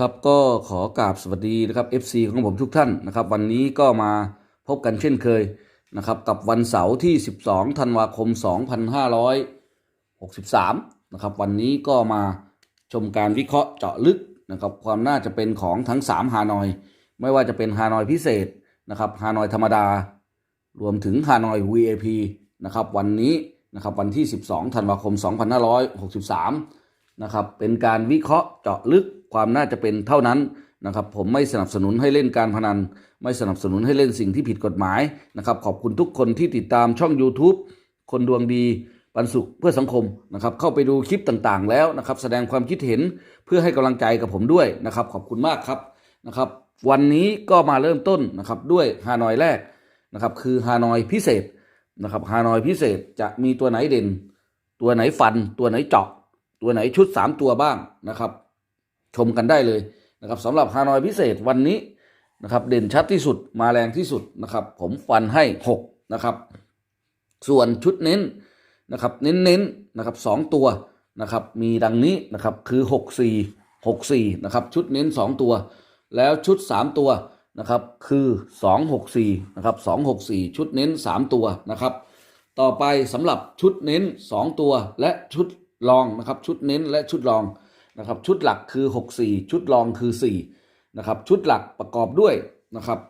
ครับก็ขอกราบสวัสดีนะครับ FC ของผมทุกท่านนะครับ วันนี้ก็มาพบกันเช่นเคยนะครับกับวันเสาร์ที่ 12ธันวาคม 2563นะครับวันนี้ก็มาชมการวิเคราะห์เจาะลึกนะครับความน่าจะเป็นของทั้ง 3 ฮานอย ไม่ว่าจะเป็นฮานอยพิเศษนะครับฮานอยธรรมดา รวมถึงฮานอย VAP นะครับวันนี้นะครับวันที่ 12ธันวาคม 2563นะครับเป็นการวิเคราะห์เจาะลึก ความน่าจะเป็นเท่านั้นนะครับผมไม่สนับสนุนให้เล่นการพนัน ไม่สนับสนุนให้เล่นสิ่งที่ผิดกฎหมายนะครับขอบคุณทุกคนที่ติดตามช่อง YouTube คนดวงดีปันสุขเพื่อสังคมนะครับเข้าไปดูคลิปต่างๆ แล้วนะครับแสดงความคิดเห็นเพื่อให้กำลังใจกับผมด้วยนะครับขอบคุณมากครับนะครับวันนี้ก็มาเริ่มต้นนะครับด้วยฮานอยแรกนะครับคือฮานอยพิเศษนะครับฮานอยพิเศษจะมีตัวไหนเด่น ตัวไหนฟัน ตัวไหนเจาะ ตัวไหนชุด 3 ตัวบ้างนะครับ ชมกันได้เลยนะครับสำหรับฮานอยพิเศษวันนี้นะครับเด่นชัดที่สุดมาแรงที่สุดนะครับ ผมฟันให้ 6 นะครับ ส่วนชุดเน้นนะครับ เน้นๆน,นะครับสองตัวนะครับ มีดังนี้นะครับคือ 6 4 6 4นะครับชุดเน้น 2 ตัว แล้วชุด 3 ตัวนะครับคือ 2 6 4นะครับ2 6 4 ชุดเน้น 3 ตัวนะครับ ต่อไปสำหรับชุดเน้น 2 ตัวและชุดรองนะครับชุดเน้นและชุดรอง นะครับชุดหลักคือ 6 4 ชุดรองคือ4นะครับชุดหลักประกอบด้วยนะครับ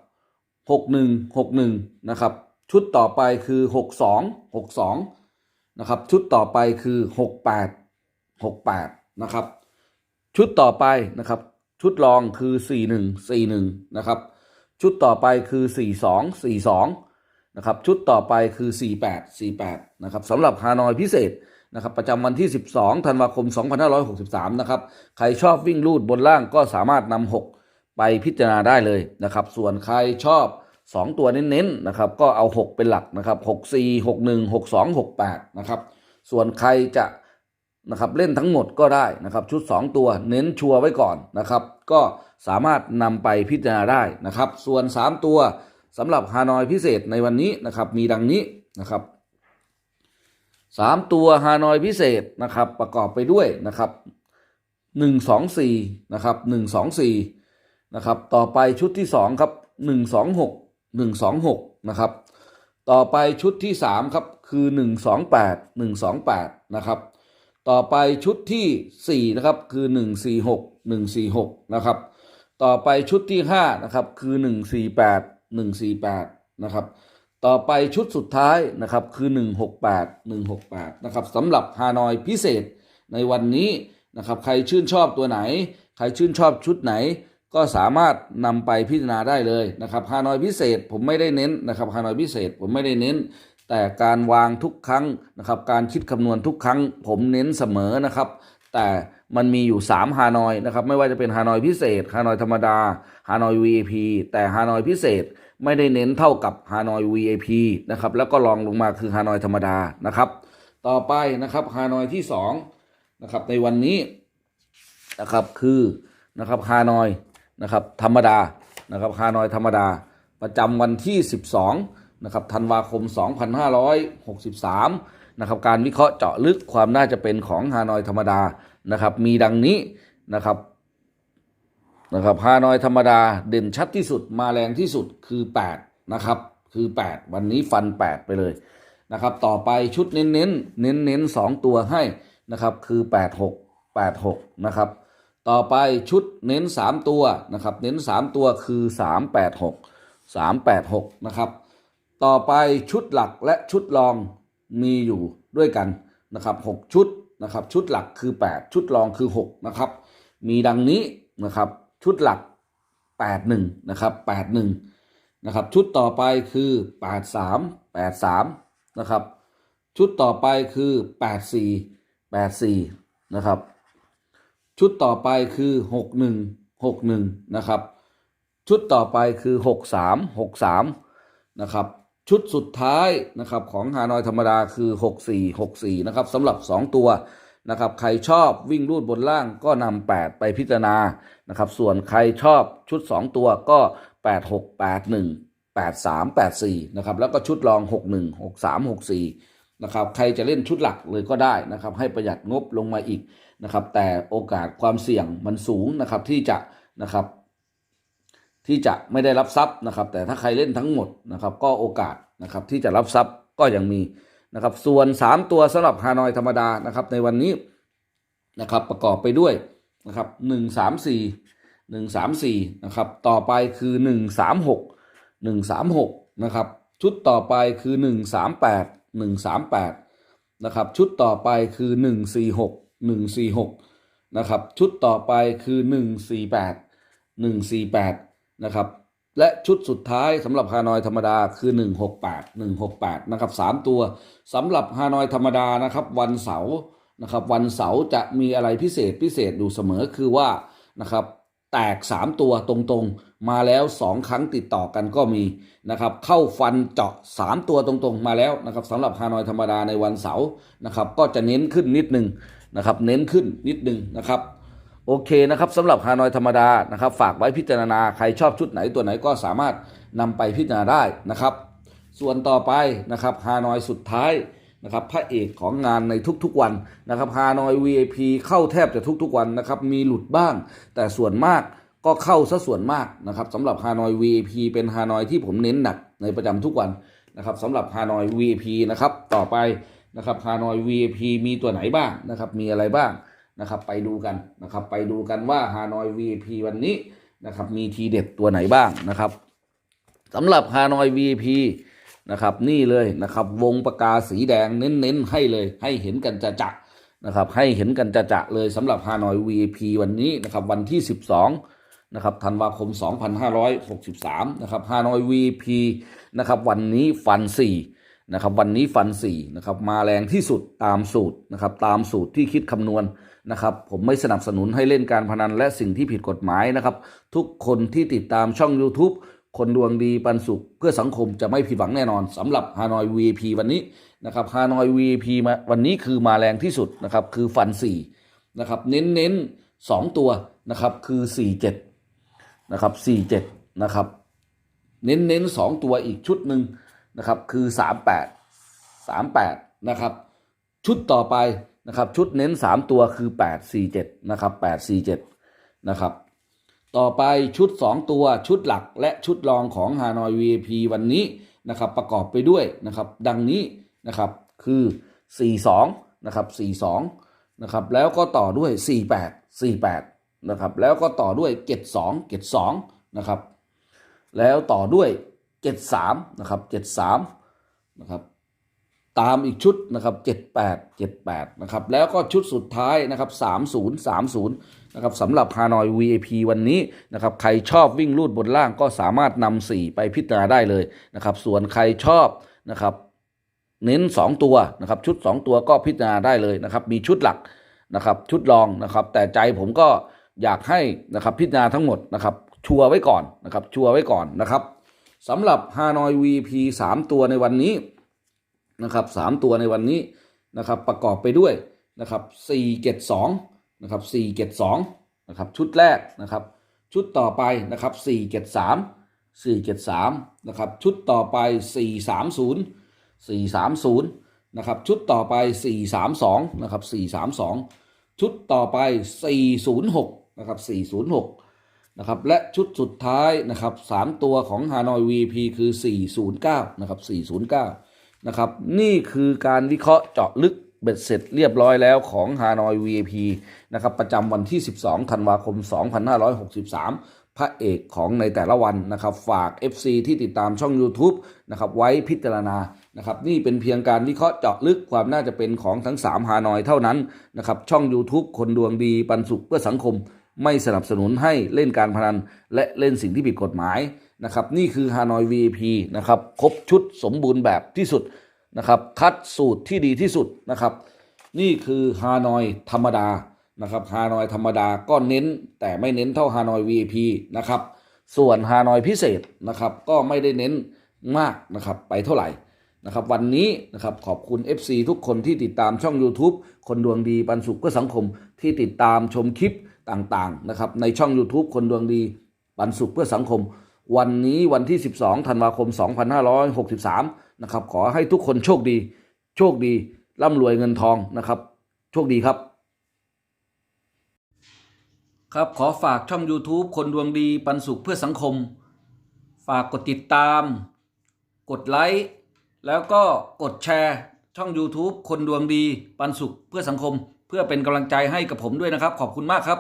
6 1 6 1นะครับชุดต่อไปคือ 6 2 6 2นะครับชุดต่อไปคือ 6 8 6 8นะครับชุดต่อไปนะครับชุดรองคือ 4 1 4 1นะครับชุดต่อไปคือ 4 2 4 2นะครับชุดต่อไปคือ 48 48นะครับสำหรับฮานอยพิเศษ นะครับประจำวันที่ 12 ธันวาคม 2563 นะครับ ใครชอบวิ่งลูดบนล่างก็สามารถนำ 6 ไปพิจารณาได้เลยนะครับ ส่วนใครชอบ 2 ตัวเน้นๆนะครับ ก็เอา 6 เป็นหลักนะครับ 6 4 6 1 6 2 6 8 นะครับ ส่วนใครจะนะครับเล่นทั้งหมดก็ได้นะครับ ชุด 2 ตัวเน้นชัวร์ไว้ก่อนนะครับ ก็สามารถนำไปพิจารณาได้นะครับ ส่วน 3 ตัวสำหรับฮานอยพิเศษในวันนี้นะครับ มีดังนี้นะครับ สามตัวฮานอยพิเศษนะครับประกอบไปด้วยนะครับหนึ่งสองสี่นะครับหนึ่งสองสี่นะครับต่อไปชุดที่สองครับหนึ่งสองหกหนึ่งสองหกนะครับต่อไปชุดที่สามครับคือหนึ่งสองแปดหนึ่งสองแปดนะครับต่อไปชุดที่สี่นะครับคือหนึ่งสี่หกหนึ่งสี่หกนะครับต่อไปชุดที่ห้านะครับคือหนึ่งสี่แปด148นะครับ ต่อไปชุดสุดท้ายนะครับคือ 168 168นะครับสำหรับฮานอยพิเศษในวันนี้นะครับใครชื่นชอบตัวไหน ใครชื่นชอบชุดไหน ก็สามารถนำไปพิจารณาได้เลยนะครับฮานอยพิเศษผมไม่ได้เน้นนะครับฮานอยพิเศษผมไม่ได้เน้น แต่การวางทุกครั้งนะครับการคิดคำนวณทุกครั้ง ผมเน้นเสมอนะครับแต่มันมีอยู่ 3 ฮานอยนะครับไม่ว่าจะเป็นฮานอยพิเศษฮานอยธรรมดาฮานอย VIP แต่ฮานอยพิเศษ ไม่ได้เน้นเท่ากับฮานอย VIP นะครับแล้วก็รองลงมาคือฮานอยธรรมดานะครับ ต่อไปนะครับฮานอยที่2นะครับในวันนี้นะครับคือนะครับฮานอยนะครับธรรมดานะครับฮานอยธรรมดา ประจำวันที่ 12นะครับธันวาคม 2563นะครับการวิเคราะห์เจาะลึกความน่าจะเป็นของฮานอยธรรมดานะครับมีดังนี้นะครับ นะครับฮานอยธรรมดาเด่นชัดที่สุดมาแรงที่สุดคือ 8 นะครับ คือ 8 วันนี้ฟัน 8 ไปเลยนะครับ ต่อไปชุดเน้นเน้นเน้นเน้นสองตัวให้นะครับ คือ 8 6 8 6 นะครับ ต่อไปชุดเน้น 3 ตัวนะครับ เน้น 3 ตัวคือ 3 8 6 3 8 6 นะครับ ต่อไปชุดหลักและชุดรองมีอยู่ด้วยกันนะครับ6ชุดนะครับ ชุดหลักคือ 8 ชุดรองคือ 6 นะครับ มีดังนี้นะครับ ชุดหลัก 81 นะครับ 81 นะครับ ชุดต่อไปคือ 83 83 นะครับ ชุดต่อไปคือ 84 84 นะครับ ชุดต่อไปคือ 61 61 นะครับ ชุดต่อไปคือ 63 63 นะครับชุดสุดท้ายนะครับของฮานอยธรรมดาคือ 64 64 นะครับสำหรับ 2 ตัว นะครับใครชอบวิ่งรูดบนล่างก็นำ8ไปพิจารณานะครับ ส่วนใครชอบชุด 2 ตัวก็ 8 6 8 1 8 3 8 4นะครับแล้วก็ชุดรอง 6 1 6 3 6 4นะครับใครจะเล่นชุดหลักเลยก็ได้นะครับ ให้ประหยัดงบลงมาอีกนะครับ แต่โอกาสความเสี่ยงมันสูงนะครับที่จะนะครับที่จะไม่ได้รับทรัพย์นะครับ แต่ถ้าใครเล่นทั้งหมดนะครับ ก็โอกาสนะครับที่จะรับทรัพย์ก็ยังมี นะครับ ส่วน 3 ตัวสำหรับฮานอยธรรมดานะครับ ในวันนี้นะครับ ประกอบไปด้วยนะครับหนึ่งสามสี่หนึ่งสามสี่นะครับ ต่อไปคือหนึ่งสามหกหนึ่งสามหกนะครับ ชุดต่อไปคือหนึ่งสามแปดหนึ่งสามแปดนะครับชุดต่อไปคือหนึ่งสี่หกหนึ่งสี่หกนะครับชุดต่อไปคือหนึ่งสี่แปดหนึ่งสี่แปดนะครับ และชุดสุดท้ายสำหรับฮานอยธรรมดาคือ 168 168นะครับ3ตัวสำหรับฮานอยธรรมดานะครับวันเสาร์นะครับวันเสาร์จะมีอะไรพิเศษพิเศษอยู่เสมอคือว่านะครับแตก 3 ตัวตรงๆ มาแล้ว 2 ครั้งติดต่อกันก็มีนะครับเข้าฟันเจาะ 3 ตัวตรงๆ มาแล้วนะครับสำหรับฮานอยธรรมดาในวันเสาร์นะครับก็จะเน้นขึ้นนิดนึงนะครับเน้นขึ้นนิดนึงนะครับ โอเคนะครับสำหรับฮานอยธรรมดานะครับ ฝากไว้พิจารณาใครชอบชุดไหนตัวไหนก็สามารถนำไปพิจารณาได้นะครับ ส่วนต่อไปนะครับฮานอยสุดท้ายนะครับพระเอกของงานในทุกๆวันนะครับฮานอย VIP เข้าแทบจะทุกๆวันนะครับมีหลุดบ้าง แต่ส่วนมากก็เข้าซะส่วนมากนะครับสำหรับฮานอย VIP เป็นฮานอยที่ผมเน้นหนักในประจำทุกวันนะครับสำหรับฮานอย VIP นะครับต่อไปนะครับฮานอย VIP มีตัวไหนบ้างนะครับมีอะไรบ้าง นะครับ ไปดูกันนะครับ ไปดูกันว่าฮานอย VP วันนี้นะครับ มีทีเด็ดตัวไหนบ้างนะครับสำหรับฮานอย VP นะครับ นี่เลยนะครับ วงปากกาสีแดงเน้นๆให้เลย ให้เห็นกันจะจะนะครับ ให้เห็นกันจะจะเลยสำหรับฮานอย VP วันนี้นะครับ วันที่ 12นะครับธันวาคม 2563 นะครับฮานอย VP นะครับ วันนี้ฟัน 4 นะครับ วันนี้ฟัน 4 นะครับ มาแรงที่สุดตามสูตรนะครับ ตามสูตรที่คิดคำนวณ นะครับผมไม่สนับสนุนให้เล่นการพนันและสิ่งที่ผิดกฎหมายนะครับ ทุกคนที่ติดตามช่อง YouTube คนดวงดีปันสุขเพื่อสังคมจะไม่ผิดหวังแน่นอนสำหรับฮานอย VIP วันนี้นะครับฮานอย VIP มาวันนี้คือมาแรงที่สุดนะครับคือฟัน4นะครับเน้นเน้นสองตัวนะครับคือ 47นะครับ47นะครับเน้นเน้นสองตัวอีกชุดหนึ่งนะครับคือ 38 38นะครับชุดต่อไป นะครับชุดเน้น 3 ตัวคือ 847นะครับ847นะครับต่อไปชุด 2 ตัวชุดหลักและชุดรองของฮานอย VIP วันนี้นะครับประกอบไปด้วยนะครับดังนี้นะครับคือ 42นะครับ42นะครับแล้วก็ต่อด้วย 48 48นะครับแล้วก็ต่อด้วย 72 72นะครับแล้วต่อด้วย 73นะครับ73นะครับ ตามอีกชุดนะครับ78 78นะครับแล้วก็ชุดสุดท้ายนะครับ30 30นะครับสำหรับฮานอย VIP วันนี้นะครับใครชอบวิ่งลูดบนล่างก็สามารถนำ4ไปพิจารณาได้เลยนะครับส่วนใครชอบนะครับเน้น 2 ตัวนะครับชุด 2 ตัวก็พิจารณาได้เลยนะครับมีชุดหลักนะครับชุดรองนะครับแต่ใจผมก็อยากให้นะครับพิจารณาทั้งหมดนะครับชัวร์ไว้ก่อนนะครับชัวร์ไว้ก่อนนะครับสำหรับฮานอย VP 3 ตัวในวันนี้ นะครับสามตัวในวันนี้นะครับประกอบไปด้วยนะครับสี่เกตสองนะครับสี่เกตสองนะครับชุดแรกนะครับ ชุดต่อไปนะครับสี่เกตสามสี่เกตสามนะครับชุดต่อไปสี่สามศูนย์สี่สามศูนย์นะครับชุดต่อไปสี่สามสองนะครับสี่สามสองชุดต่อไปสี่ศูนย์หกนะครับสี่ศูนย์หกนะครับและชุดสุดท้ายนะครับสามตัวของฮานอย VP คือ409นย์เก้านะครับ409นย์เก้าะครับ นี่คือการวิเคราะห์เจาะลึกเบ็ดเสร็จเรียบร้อยแล้วของฮานอย VIP นะครับประจำวันที่ 12 ธันวาคม 2563 พระเอกของในแต่ละวันนะครับ ฝาก FC ที่ติดตามช่อง YouTube นะครับไว้พิจารณานะครับนี่เป็นเพียงการวิเคราะห์เจาะลึกความน่าจะเป็นของทั้ง 3 ฮานอยเท่านั้นนะครับช่อง YouTube คนดวงดีปันสุขเพื่อสังคม ไม่สนับสนุนให้เล่นการพนัน และเล่นสิ่งที่ผิดกฎหมาย นะครับนี่คือฮานอย VIP นะครับครบชุดสมบูรณ์แบบที่สุดนะครับคัดสูตรที่ดีที่สุดนะครับ นี่คือฮานอยธรรมดานะครับฮานอยธรรมดาก็เน้นแต่ไม่เน้นเท่าฮานอย VIP นะครับส่วนฮานอยพิเศษนะครับก็ไม่ได้เน้นมากนะครับไปเท่าไหร่นะครับวันนี้นะครับขอบคุณ FC ทุกคนที่ติดตามช่อง YouTube คนดวงดีปันสุขเพื่อสังคมที่ติดตามชมคลิปต่างๆนะครับในช่อง YouTube คนดวงดีปันสุขเพื่อสังคม วันนี้วันที่ 12ธันวาคม 2563 นะครับ ขอให้ทุกคนโชคดี โชคดี ร่ำรวยเงินทองนะครับ โชคดีครับ ครับขอฝากช่อง YouTube คนดวงดีปันสุขเพื่อสังคม ฝากกดติดตาม กดไลค์ แล้วก็กดแชร์ช่อง YouTube คนดวงดีปันสุขเพื่อสังคม เพื่อเป็นกำลังใจให้กับผมด้วยนะครับ ขอบคุณมากครับ